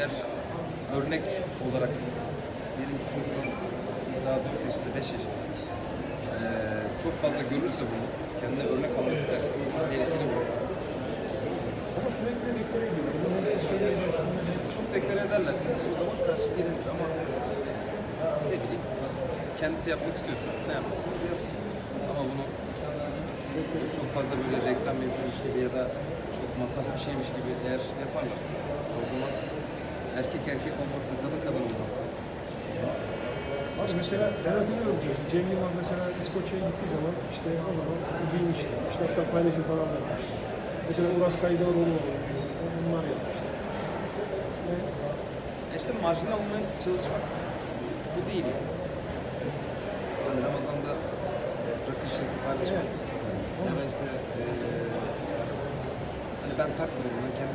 eğer örnek olarak benim çocuğum daha 4 yaşında, 5 yaşında çok fazla görürse bunu, kendine örnek almak isterse tehlikeli bu. Ama sürekli deklare ediyor. Bunu ne söylemiyorsun? Çok deklare ederlerse o zaman karşı gelinir ama ne bileyim kendisi yapmak istiyorsa ne yapmak istiyorsa yapsın. Ama bunu çok fazla böyle reklam yapıyormuş gibi ya da çok matah bir şeymiş gibi eğer yaparlarsa o zaman erkek erkek olması, kadın kadın olması Abi mesela sen hatırlıyor musun? Cem Yılmaz mesela İskoçya'ya gittiği zaman işte o zaman giymişti. İşte hatta paylaşım falan yapmıştı. Mesela Uras Kaydıoğlu oldu. Bunlar yapmıştı. Ve İşte marjinal olmaya çalışmak bu değil yani. Hani Ramazan'da rakı şişesi paylaşmak ya da işte eee hani ben takmıyorum ben kendi